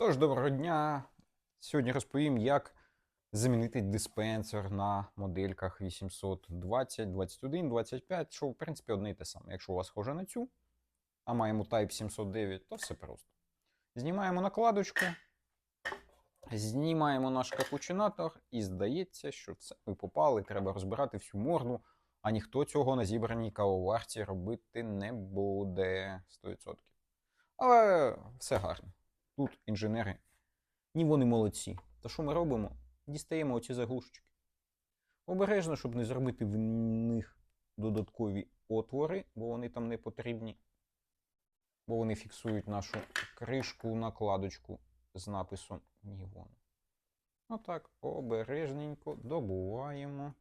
Тож, доброго дня! Сьогодні розповім, як замінити диспенсер на модельках 820, 21, 25, що в принципі одне і те саме. Якщо у вас схоже на цю, а маємо Type 709, то все просто. Знімаємо накладочку, знімаємо наш капучинатор, і здається, що це ми попали, треба розбирати всю морду, а ніхто цього на зібраній кавоварці робити не буде 100%. Але все гарно. Тут інженери, ні вони молодці. То що ми робимо? Дістаємо оці заглушечки. Обережно, щоб не зробити в них додаткові отвори, бо вони там не потрібні. Бо вони фіксують нашу кришку, накладочку з написом Нівон. Отак, обережненько добуваємо.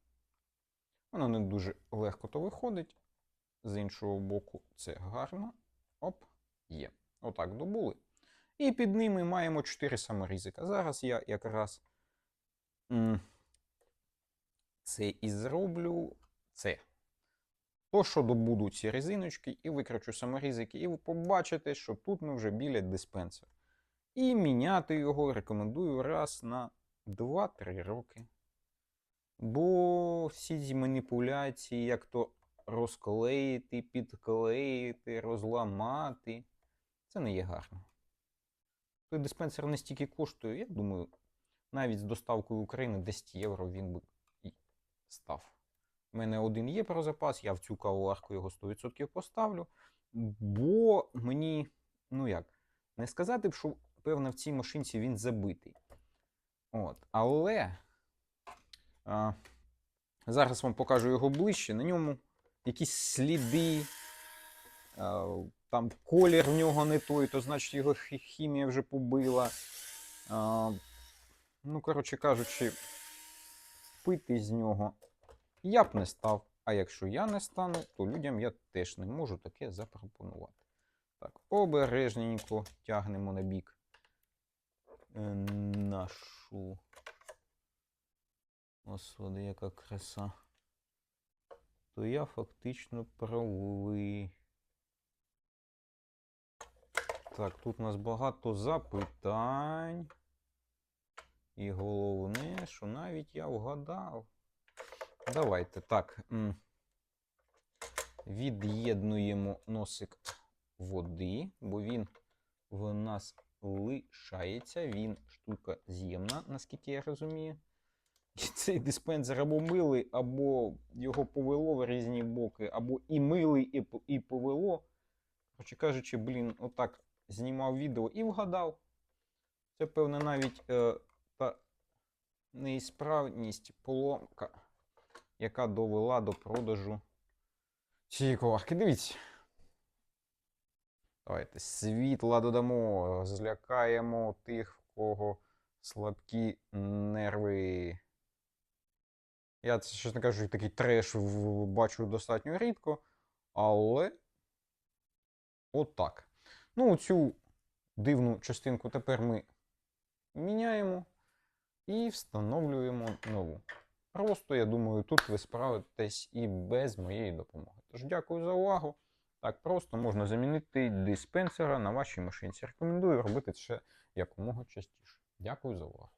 Воно не дуже легко то виходить. З іншого боку, це гарно. Оп, є. Отак добули. І під ними маємо 4 саморізика. Зараз я якраз це і зроблю це. То, що добуду ці резиночки, і викручу саморізики, і ви побачите, що тут ми вже біля диспенсера. І міняти його рекомендую раз на 2-3 роки. Бо всі ці маніпуляції, як то розклеїти, підклеїти, розламати, це не є гарно. Той диспенсер не стільки коштує, я думаю, навіть з доставкою в Україну 10 євро він би і став. У мене один є про запас, я в цю кавоварку його 100% поставлю. Бо мені, ну як, не сказати б, що певно в цій машинці він забитий. От. Але а, зараз вам покажу його ближче. На ньому якісь сліди. А, там колір в нього не той, то значить його хімія вже побила. Ну, коротше кажучи, пити з нього я б не став. А якщо я не стану, то людям я теж не можу таке запропонувати. Так, обережненько тягнемо на бік е, нашу. Господи, яка краса. То я фактично правий. Так, тут у нас багато запитань. І головне, що навіть я вгадав. Давайте так. Від'єднуємо носик води, бо він в нас лишається. Він штука з'ємна, наскільки я розумію. І цей диспенсер або милий, або його повело в різні боки, або і милий, і, і повело. Коротше кажучи, блін, отак знімав відео і вгадав. Це, певно, навіть е, та неісправність, поломка, яка довела до продажу цієї коварки. Дивіться. Давайте світла додамо, злякаємо тих, в кого слабкі нерви. Я, це, чесно кажучи, такий треш бачу достатньо рідко, але отак. Ну, цю дивну частинку тепер ми міняємо і встановлюємо нову. Просто, я думаю, тут ви справитесь і без моєї допомоги. Тож дякую за увагу. Так просто можна замінити диспенсера на вашій машинці. Рекомендую робити це якомога частіше. Дякую за увагу.